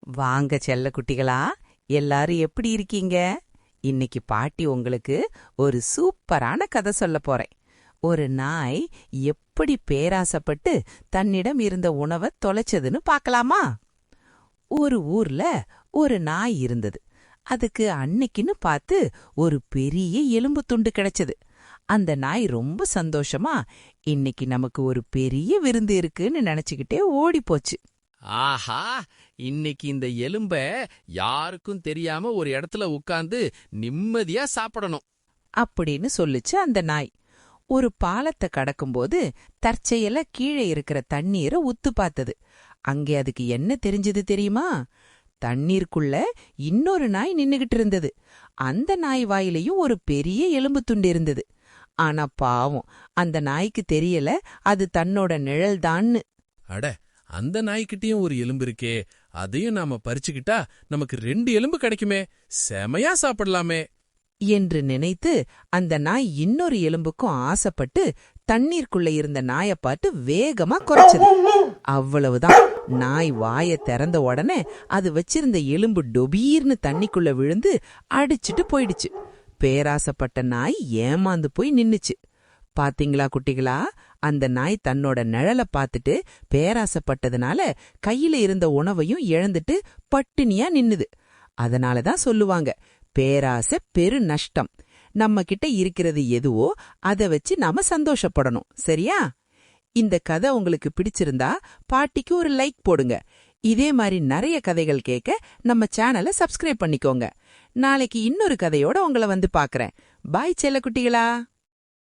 வாங்க செல்ல குட்டிகளா எல்லாரும் எப்படி இருக்கீங்க? இன்னைக்கு பாட்டி உங்களுக்கு ஒரு சூப்பரான கதை சொல்ல போறேன். ஒரு நாய் எப்படி பேராசப்பட்டு தன்னிடம் இருந்த உணவை தொலைச்சதுன்னு பார்க்கலாமா? ஒரு ஊர்ல ஒரு நாய் இருந்தது. அதுக்கு அன்னைக்குன்னு பார்த்து ஒரு பெரிய எலும்பு துண்டு கிடைச்சது. அந்த நாய் ரொம்ப சந்தோஷமா இன்னைக்கு நமக்கு ஒரு பெரிய விருந்து இருக்குன்னு நினைச்சுக்கிட்டே ஓடி போச்சு ஆஹா! இன்னைக்கு இந்த எலும்ப யாருக்கும் தெரியாம ஒரு இடத்துல உட்கார்ந்து நிம்மதியா சாப்பிடணும். அப்படின்னு சொல்லுச்சு அந்த நாய். ஒரு பாலத்தை கடக்கும்போது தற்செயலா கீழே இருக்கிற தண்ணீரை உத்து பார்த்தது. அங்கே அதுக்கு என்ன தெரிஞ்சது தெரியுமா? தண்ணீருக்குள்ள இன்னொரு நாய் நின்னுகிட்டு இருந்தது. அந்த நாய் வாயிலையும் ஒரு பெரிய எலும்பு துண்டு இருந்தது. ஆனா பாவம். அந்த நாய்க்கு தெரியல அது தன்னோட நிழல்தான்னு. அட அந்த நாய்க்கிட்டயும் ஒரு எலும்பு இருக்கே. அதையும் நாம பறிச்சுக்கிட்டா நமக்கு ரெண்டு எலும்பு கிடைக்குமே. செமையா சாப்பிடலாமே. என்று நினைத்து அந்த நாய் இன்னொரு எலும்புக்கும் ஆசைப்பட்டு தண்ணீருக்குள்ள இருந்த நாயை பார்த்து வேகமா குறைச்சது. அவ்வளவுதான். நாய் வாய திறந்த உடனே அது வச்சிருந்த எலும்பு டொபீர்னு தண்ணிக்குள்ள விழுந்து அடிச்சிட்டு போயிடுச்சு. பேராசப்பட்ட நாய் ஏமாந்து போய் நின்னுச்சு. பாத்தீங்களா குட்டிகளா? அந்த நாய் தன்னோட நிழல பார்த்துட்டு பேராசப்பட்டதுனால கையில இருந்த உணவையும் இழந்துட்டு பட்டினியா நின்னுது. அதனால தான் சொல்லுவாங்க பேராசை பெரு நஷ்டம். நம்ம கிட்ட இருக்கிறது எதுவோ அதை வச்சு நாம சந்தோஷப்படணும். சரியா? இந்த கதை உங்களுக்கு பிடிச்சிருந்தா பாட்டிக்கு ஒரு லைக் போடுங்க. இதே மாதிரி நிறைய கதைகள் கேட்க நம்ம சேனலை சப்ஸ்கிரைப் பண்ணிக்கோங்க. நாளைக்கு இன்னொரு கதையோட உங்களை வந்து பாக்குறேன் பாய் செல்லக்குட்டிகளா.